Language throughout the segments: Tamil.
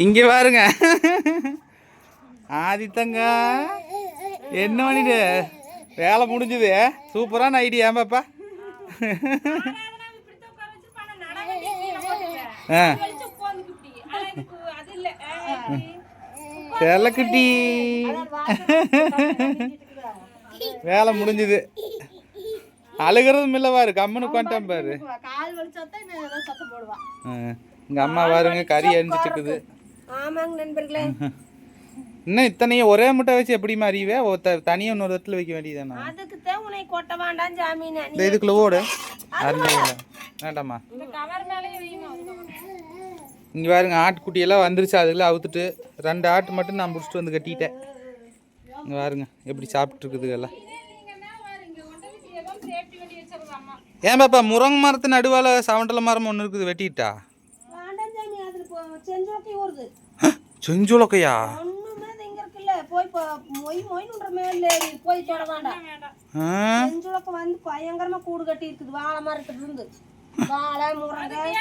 இங்க பாருங்க. ஆதித்தங்க என்ன பண்ணிட்டு? வேலை முடிஞ்சுது. சூப்பரான ஐடியா பாப்பா? செல்லக்குட்டி. வேலை முடிஞ்சுது. அழுகிறதும் இல்லை பாரு கம்முன்னு உட்காந்துட்டான் பாரு. இங்க அம்மா பாருங்க கறி எரிஞ்சிட்டு இருக்குது. ஆமாங்க நண்பர்களே. இன்னும் இத்தனையும் ஒரே முட்டை வச்சு எப்படிமா அறிவே? தனியாக இன்னொரு இடத்துல வைக்க வேண்டியதானே அதுக்கு தான் உன்னை கொட்ட வேண்டாம் ஜாமீன். இந்த இதுக்குள்ள ஓடு. வேண்டாம்மா. இங்கே பாருங்க ஆட்டுக்குட்டியெல்லாம் வந்துருச்சு. அதுல அவுத்துட்டு ரெண்டு ஆட்டு மட்டும் நான் பிடிச்சிட்டு வந்து கட்டிட்டேன். இங்கே பாருங்க எப்படி சாப்பிட்டு இருக்குது எல்லாம் ஏன் பாப்பா முருங்கை மரத்து நடுவால சவண்டல மரம் ஒன்று இருக்குது வெட்டிட்டா? வேண்டாம் செஞ்சோக்கி ஊறுது செஞ்சுலக்கையா? ஒண்ணுமே இங்க இருக்குல்ல. போய் போ- மொய் மொய்ன்ற மேல போய் தொட வேண்டாம். ஆ? செஞ்சோக்க வந்து பயங்கரமா கூடு கட்டி இருக்குது. வாழை மரத்துல இருந்து. வாழை முருங்கை.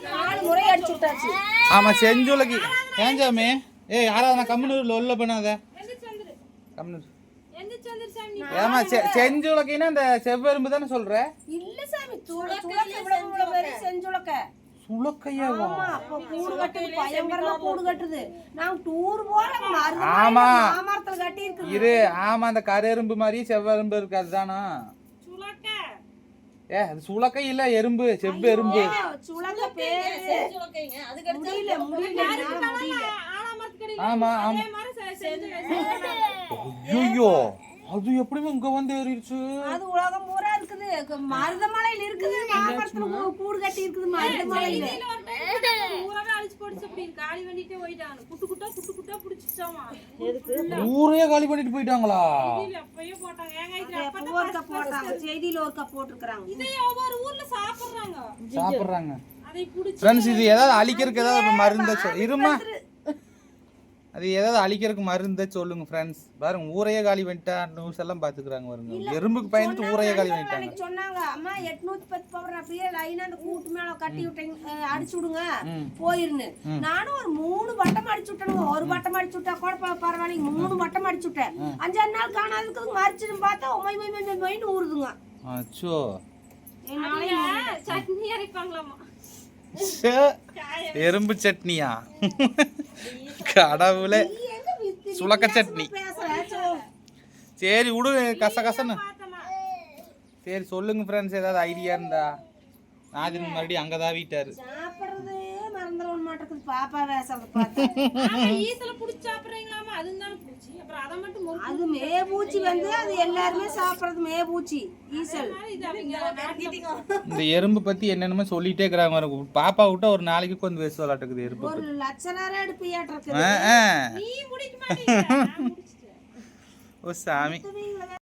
நாலு முறை அடிச்சு விட்டாச்சு. ஆமாம் செஞ்சுலக்கி. ஏன் சாமி? ஏய் யாராவது நான் கம்முனு லொல்ல பண்ணாத. கம்முனு ஏமா செஞ்சுலக்கின்னா இந்த செவ்வெரும்பு தானே சொல்ற? இல்ல சாமி செஞ்சுலக்க. சுளக்கையாவா அப்ப கூடு கட்டுது பயங்கரமா கூடு கட்டுது. நாங்க டூர் போல மருந்து ஆமா. மாமரத்துல கட்டி இருக்குது இரு ஆமா அந்த கரெரும்பு மாதிரி செவ்வெரும்பு இருக்கு அதுதானா? ஏ அது சுளக்கை இல்ல எறும்பு செவ்வெரும்பு எறும்பு. சுளக்க பேரு. முடியல ஆமா ஆமா. ஐயோ அது எப்படிமா இங்க வந்து ஏறிடுச்சு? அது உலகம் பூரா மருதமலையில இருக்குது. மாமரத்துல கூடு கட்டி இருக்குது மருதமலையில ஊரே காலி பண்ணிட்டு போயிட்டாங்களா? செய்தியில ஒருக்கா போட்டிருக்கிறாங்க. சாப்பிடுறாங்க. ஃப்ரெண்ட்ஸ் இது ஏதாவது அழிக்கிறதுக்கு ஏதாவது மருந்த இருமா? அது ஏதாவது அழிக்கிறதுக்கு மருந்த சொல்லுங்க ஃப்ரெண்ட்ஸ் பாருங்க ஊரையே காலி பண்ணிட்டா நியூஸ் எல்லாம் பாத்துக்கிறாங்க பாருங்க. எறும்புக்கு பயந்துட்டு ஊரையே காலி பண்ணிட்டாங்க. சொன்னாங்க. அம்மா எட்நூத்தி பத்து பவர் அப்படியே லைனா அந்த கூட்டு மேல கட்டி விட்டீங்க அடிச்சு விடுங்க. போயிருன்னு. நானும் ஒரு மூணு வட்டம் அடிச்சு விட்டேனுங்க. ஒரு வட்டம் அடிச்சு விட்டா கூட ப- பரவாயில்லைங்க. மூணு வட்டம் அடிச்சு விட்டேன். அஞ்சாறு நாள் காணாததுக்கு மறிச்சுன்னு பார்த்தா ஒமை மை மை மைன்னு ஊறுதுங்க. அச்சோ. சட்னி அரைப்பாங்களாமா. எறும்பு சட்னியா? கடவுளே. சுளக்க சட்னி. சரி விடு கச கசன்னு. சரி சொல்லுங்க ஃப்ரெண்ட்ஸ் ஏதாவது ஐடியா இருந்தா. நாதின் மறுபடியும் அங்கே தான் வீட்டாரு பாப்பா பார்த்தா. அது மேபூச்சி வந்து அது எல்லாருமே சாப்பிடுறது மேபூச்சி ஈசல். இந்த எறும்பு பத்தி என்னென்னமோ சொல்லிட்டே இருக்கிறாங்க. பாப்பா விட்டா ஒரு நாளைக்கு கொஞ்சம் பேச விளாட்டுக்குது எறும்பு ஒரு லட்ச நேரம் எடுப்பியாட்டு. ஓ சாமி.